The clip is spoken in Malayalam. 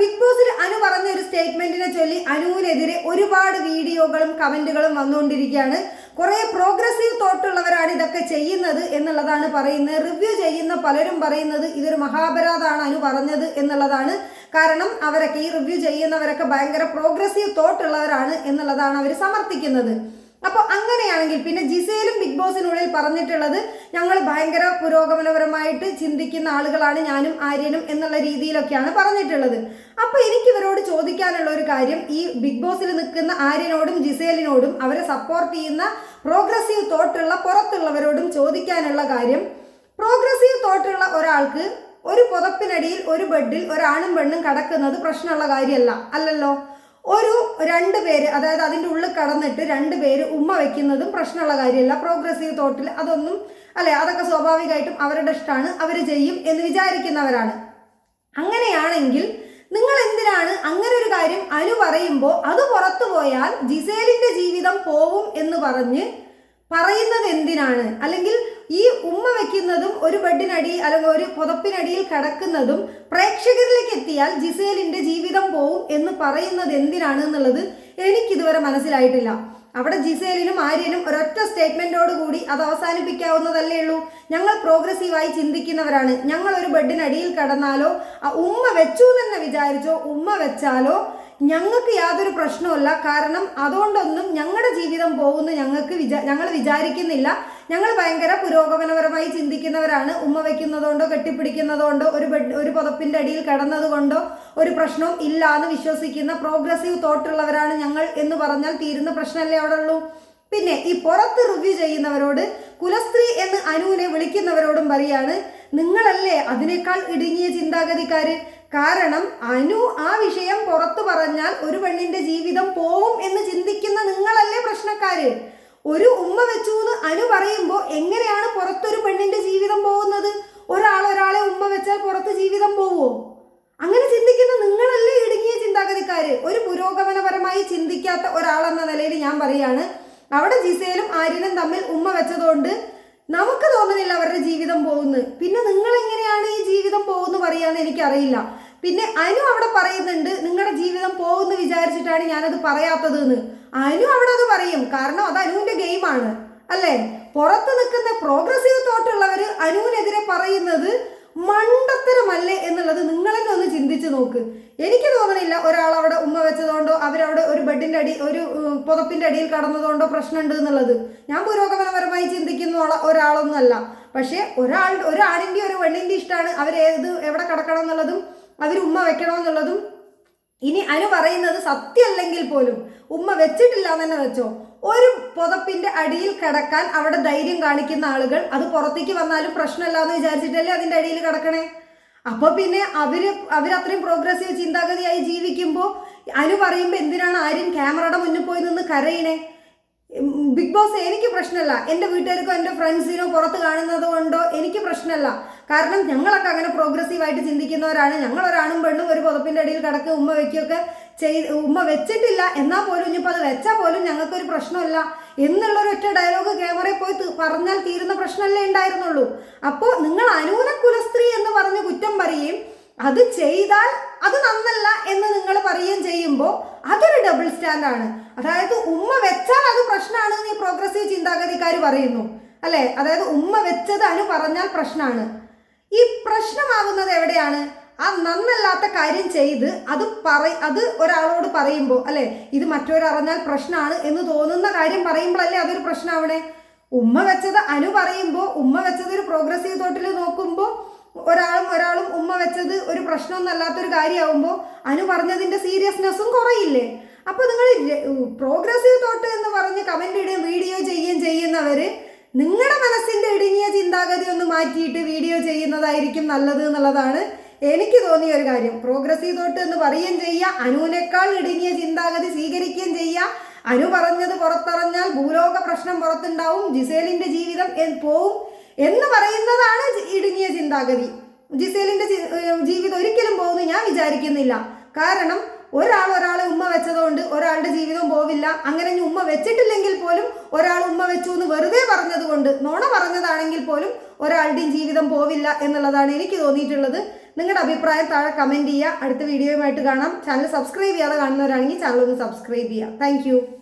ബിഗ് ബോസിൽ അനു പറഞ്ഞ ഒരു സ്റ്റേറ്റ്മെന്റിനെ ചൊല്ലി അനുവിനെതിരെ ഒരുപാട് വീഡിയോകളും കമന്റുകളും വന്നുകൊണ്ടിരിക്കുകയാണ്. കുറെ പ്രോഗ്രസീവ് തോട്ടുള്ളവരാണ് ഇതൊക്കെ ചെയ്യുന്നത് എന്നുള്ളതാണ് പറയുന്നത്. റിവ്യൂ ചെയ്യുന്ന പലരും പറയുന്നത് ഇതൊരു മഹാപരാധാണ് അനു പറഞ്ഞത് എന്നുള്ളതാണ്. കാരണം അവരൊക്കെ ഈ റിവ്യൂ ചെയ്യുന്നവരൊക്കെ ഭയങ്കര പ്രോഗ്രസീവ് തോട്ടുള്ളവരാണ് എന്നുള്ളതാണ് അവർ സമർത്ഥിക്കുന്നത്. അപ്പോൾ അങ്ങനെയാണെങ്കിൽ പിന്നെ ജിസേലും ബിഗ് ബോസിനുള്ളിൽ പറഞ്ഞിട്ടുള്ളത് ഞങ്ങൾ ഭയങ്കര പുരോഗമനപരമായിട്ട് ചിന്തിക്കുന്ന ആളുകളാണ് ഞാനും ആര്യനും എന്നുള്ള രീതിയിലൊക്കെയാണ് പറഞ്ഞിട്ടുള്ളത്. അപ്പോൾ എനിക്ക് ഇവരോട് ചോദിക്കാനുള്ള ഒരു കാര്യം ഈ ബിഗ് ബോസിൽ നിൽക്കുന്ന ആര്യനോടും ജിസേലിനോടും അവരെ സപ്പോർട്ട് ചെയ്യുന്ന പ്രോഗ്രസീവ് തോട്ടുള്ള പുറത്തുള്ളവരോടും ചോദിക്കാനുള്ള കാര്യം പ്രോഗ്രസീവ് തോട്ടുള്ള ഒരാൾക്ക് ഒരു പുതപ്പിനടിയിൽ ഒരു ബെഡിൽ ഒരാണും പെണ്ണും കടക്കുന്നത് പ്രശ്നമുള്ള കാര്യമല്ല. അല്ലല്ലോ? ഒരു രണ്ട് പേര് അതായത് അതിന്റെ ഉള്ളിൽ കടന്നിട്ട് രണ്ട് പേര് ഉമ്മ വെക്കുന്നതും പ്രശ്നമുള്ള കാര്യമല്ല. പ്രോഗ്രസീവ് തോട്ടിൽ അതൊന്നും അല്ലെ അതൊക്കെ സ്വാഭാവികമായിട്ടും അവരുടെ ഇഷ്ടമാണ് അവർ ചെയ്യും എന്ന് വിചാരിക്കുന്നവരാണ്. അങ്ങനെയാണെങ്കിൽ നിങ്ങൾ എന്തിനാണ് അങ്ങനെ ഒരു കാര്യം അനു പറയുമ്പോൾ അത് പുറത്തു പോയാൽ ജിസേലിന്റെ ജീവിതം പോവും എന്ന് പറഞ്ഞ് പറയുന്നത് എന്തിനാണ്? അല്ലെങ്കിൽ ഈ ഉമ്മ വെക്കുന്നതും ഒരു ബെഡിനടി അല്ലെങ്കിൽ ഒരു പുതപ്പിനടിയിൽ കിടക്കുന്നതും പ്രേക്ഷകരിലേക്ക് എത്തിയാൽ ജിസേലിന്റെ ജീവിതം പോവും എന്ന് പറയുന്നത് എന്തിനാണ് എന്നുള്ളത് എനിക്കിതുവരെ മനസ്സിലായിട്ടില്ല. അവിടെ ജിസേലിനും ആര്യനും ഒരൊറ്റ സ്റ്റേറ്റ്മെന്റോട് കൂടി അത് അവസാനിപ്പിക്കാവുന്നതല്ലേ ഉള്ളൂ. ഞങ്ങൾ പ്രോഗ്രസീവായി ചിന്തിക്കുന്നവരാണ്. ഞങ്ങൾ ഒരു ബെഡിനടിയിൽ കിടന്നാലോ ആ ഉമ്മ വെച്ചു തന്നെ വിചാരിച്ചോ ഉമ്മ വെച്ചാലോ ഞങ്ങൾക്ക് യാതൊരു പ്രശ്നവുമില്ല. കാരണം അതുകൊണ്ടൊന്നും ഞങ്ങളുടെ ജീവിതം പോകുന്നു ഞങ്ങൾക്ക് വിചാ ഞങ്ങൾ വിചാരിക്കുന്നില്ല. ഞങ്ങൾ ഭയങ്കര പുരോഗമനപരമായി ചിന്തിക്കുന്നവരാണ്. ഉമ്മ വെക്കുന്നതുകൊണ്ടോ കെട്ടിപ്പിടിക്കുന്നതുകൊണ്ടോ ഒരു ബെഡ് ഒരു പുതപ്പിന്റെ അടിയിൽ കിടന്നതുകൊണ്ടോ ഒരു പ്രശ്നവും ഇല്ല എന്ന് വിശ്വസിക്കുന്ന പ്രോഗ്രസീവ് തോട്ടുള്ളവരാണ് ഞങ്ങൾ എന്ന് പറഞ്ഞാൽ തീരുന്ന പ്രശ്നമല്ലേ അവിടെ ഉള്ളൂ. പിന്നെ ഈ പുറത്ത് റിവ്യൂ ചെയ്യുന്നവരോട് കുലസ്ത്രീ എന്ന് അനുവിനെ വിളിക്കുന്നവരോടും പറയാണ് നിങ്ങളല്ലേ അതിനേക്കാൾ ഇടുങ്ങിയ ചിന്താഗതിക്കാര്? കാരണം അനു ആ വിഷയം പുറത്തു പറഞ്ഞാൽ ഒരു പെണ്ണിന്റെ ജീവിതം പോവും എന്ന് ചിന്തിക്കുന്ന നിങ്ങളല്ലേ പ്രശ്നക്കാര്? ഒരു ഉമ്മ വെച്ചു എന്ന് അനു പറയുമ്പോൾ എങ്ങനെയാണ് പുറത്തൊരു പെണ്ണിന്റെ ജീവിതം പോകുന്നത്? ഒരാൾ ഒരാളെ ഉമ്മ വെച്ചാൽ പുറത്ത് ജീവിതം പോവോ? അങ്ങനെ ചിന്തിക്കുന്ന നിങ്ങളല്ലേ ഇടുങ്ങിയ ചിന്താഗതിക്കാര്? ഒരു പുരോഗമനപരമായി ചിന്തിക്കാത്ത ഒരാളെന്ന നിലയിൽ ഞാൻ പറയാണ്. അവിടെ ജിസേലും ആര്യനും തമ്മിൽ ഉമ്മ വെച്ചതുകൊണ്ട് നമുക്ക് തോന്നുന്നില്ല അവരുടെ ജീവിതം പോകുന്നത് പിന്നെ നിങ്ങൾ എങ്ങനെയാണ് ഈ ജീവിതം പോകുന്നു പറയാന്ന് എനിക്കറിയില്ല. പിന്നെ അനു അവിടെ പറയുന്നുണ്ട് നിങ്ങളുടെ ജീവിതം പോകുന്നു വിചാരിച്ചിട്ടാണ് ഞാനത് പറയാത്തത് എന്ന് അനു അവിടെ അത് പറയും. കാരണം അത് അനുവിന്റെ ഗെയിമാണ് അല്ലേ? പുറത്ത് നിൽക്കുന്ന പ്രോഗ്രസീവ് തോട്ടുള്ളവർ അനുവിനെതിരെ പറയുന്നത് മണ്ടത്തരമല്ലേ എന്നുള്ളത് നിങ്ങൾ തന്നെ ഒന്ന് ചിന്തിച്ച് നോക്ക്. എനിക്ക് തോന്നണില്ല ഒരാൾ അവിടെ ഉമ്മ വെച്ചതുകൊണ്ടോ അവരവിടെ ഒരു ബെഡിന്റെ അടി ഒരു പുതപ്പിന്റെ അടിയിൽ കടന്നതുകൊണ്ടോ പ്രശ്നമുണ്ട് എന്നുള്ളത്. ഞാൻ പുരോഗമനപരമായി ചിന്തിക്കുന്ന ഒരാളൊന്നുമല്ല. പക്ഷേ ഒരാൾ ഒരാണിന്റെ ഒരു പെണ്ണിന്റെ ഇഷ്ടമാണ് അവരേത് എവിടെ കിടക്കണം എന്നുള്ളതും അവർ ഉമ്മ വെക്കണം എന്നുള്ളതും. ഇനി അനു പറയുന്നത് സത്യമല്ലെങ്കിൽ പോലും ഉമ്മ വെച്ചിട്ടില്ല എന്നെ വെച്ചോ. ഒരു പുതപ്പിന്റെ അടിയിൽ കിടക്കാൻ അവിടെ ധൈര്യം കാണിക്കുന്ന ആളുകൾ അത് പുറത്തേക്ക് വന്നാലും പ്രശ്നമല്ല എന്ന് വിചാരിച്ചിട്ടല്ലേ അതിന്റെ അടിയിൽ കിടക്കണേ? അപ്പൊ പിന്നെ അവർ അവരത്രയും പ്രോഗ്രസീവ് ചിന്താഗതിയായി ജീവിക്കുമ്പോൾ അനു പറയുമ്പോൾ എന്തിനാണ് ആരും ക്യാമറയുടെ മുന്നിൽ പോയി നിന്ന് കരയണേ? ബിഗ് ബോസ് എനിക്ക് പ്രശ്നമല്ല എന്റെ വീട്ടുകാർക്കോ എന്റെ ഫ്രണ്ട്സിനോ പുറത്ത് കാണുന്നത് കൊണ്ടോ എനിക്ക് പ്രശ്നമല്ല കാരണം ഞങ്ങളൊക്കെ അങ്ങനെ പ്രോഗ്രസീവായിട്ട് ചിന്തിക്കുന്നവരാണ്. ഞങ്ങൾ ഒരാണും പെണ്ണും ഒരു പുതപ്പിന്റെ അടിയിൽ കിടക്ക് ഉമ്മ വയ്ക്കുകയൊക്കെ ചെയ്ത് ഉമ്മ വെച്ചിട്ടില്ല. എന്നാൽ പോലും ഇനിയിപ്പോൾ അത് വെച്ചാൽ പോലും ഞങ്ങൾക്കൊരു പ്രശ്നമില്ല. എന്നുള്ളൊരു ഒറ്റ ഡയലോഗ് ക്യാമറയിൽ പോയി പറഞ്ഞാൽ തീരുന്ന പ്രശ്നമല്ലേ ഉണ്ടായിരുന്നുള്ളൂ. അപ്പോൾ നിങ്ങൾ അനൂന കുലസ്ത്രീ എന്ന് പറഞ്ഞ് കുറ്റം പറയുകയും അത് ചെയ്താൽ അത് നന്നല്ല എന്ന് നിങ്ങൾ പറയുകയും ചെയ്യുമ്പോൾ അതൊരു ഡബിൾ സ്റ്റാൻഡാണ് അതായത് ഉമ്മ വെച്ചാൽ അത് പ്രശ്നമാണ് എന്ന് ഈ പ്രോഗ്രസീവ് ചിന്താഗതിക്കാർ പറയുന്നു. അല്ലേ? അതായത് ഉമ്മ വെച്ചത് അനു പറഞ്ഞാൽ പ്രശ്നമാണ്. ഈ പ്രശ്നമാകുന്നത് എവിടെയാണ്? ആ നന്നല്ലാത്ത കാര്യം ചെയ്ത് അത് പറ അത് ഒരാളോട് പറയുമ്പോൾ അല്ലെ? ഇത് മറ്റൊരറിഞ്ഞാൽ പ്രശ്നമാണ് എന്ന് തോന്നുന്ന കാര്യം പറയുമ്പോഴല്ലേ അതൊരു പ്രശ്നമാവണേ ഉമ്മ വെച്ചത് അനു പറയുമ്പോൾ ഉമ്മ വെച്ചത് ഒരു പ്രോഗ്രസീവ് തോട്ടിൽ നോക്കുമ്പോൾ ഒരാളും ഒരാളും ഉമ്മ വെച്ചത് ഒരു പ്രശ്നമൊന്നല്ലാത്തൊരു കാര്യമാവുമ്പോൾ അനു പറഞ്ഞതിന്റെ സീരിയസ്നെസ്സും കുറയില്ലേ? അപ്പോൾ നിങ്ങൾ പ്രോഗ്രസീവ് തോട്ട് എന്ന് പറഞ്ഞ് കമന്റ് ഇടുകയും വീഡിയോ ചെയ്യുകയും ചെയ്യുന്നവര് നിങ്ങളുടെ മനസ്സിന്റെ ഇടുങ്ങിയ ചിന്താഗതി ഒന്ന് മാറ്റിയിട്ട് വീഡിയോ ചെയ്യുന്നതായിരിക്കും നല്ലത് എന്നുള്ളതാണ് എനിക്ക് തോന്നിയ ഒരു കാര്യം. പ്രോഗ്രസീവ് തോട്ട് എന്ന് പറയുകയും ചെയ്യുക അനുവിനേക്കാൾ ഇടുങ്ങിയ ചിന്താഗതി സ്വീകരിക്കുകയും ചെയ്യുക അനു പറഞ്ഞത് പുറത്തറിഞ്ഞാൽ ഭൂലോക പ്രശ്നം പുറത്തുണ്ടാവും ജിസേലിന്റെ ജീവിതം പോവും എന്ന് പറയുന്നതാണ് ഇടുങ്ങിയ ചിന്താഗതി. ജിസേലിന്റെ ജീവിതം ഒരിക്കലും പോകുന്നു ഞാൻ വിചാരിക്കുന്നില്ല. കാരണം ഒരാൾ ഒരാളെ ഉമ്മ വെച്ചതുകൊണ്ട് ഒരാളുടെ ജീവിതം പോവില്ല. അങ്ങനെ ഉമ്മ വെച്ചിട്ടില്ലെങ്കിൽ പോലും ഒരാൾ ഉമ്മ വെച്ചു എന്ന് വെറുതെ പറഞ്ഞതുകൊണ്ട് നോണ പറഞ്ഞതാണെങ്കിൽ പോലും ഒരാളുടെയും ജീവിതം പോവില്ല എന്നുള്ളതാണ് എനിക്ക് തോന്നിയിട്ടുള്ളത്. നിങ്ങളുടെ അഭിപ്രായം താഴെ കമന്റ് ചെയ്യുക. അടുത്ത വീഡിയോയുമായിട്ട് കാണാം. ചാനൽ സബ്സ്ക്രൈബ് ചെയ്യാതെ കാണുന്നവരാണെങ്കിൽ ചാനൽ ഒന്ന് സബ്സ്ക്രൈബ് ചെയ്യുക. താങ്ക്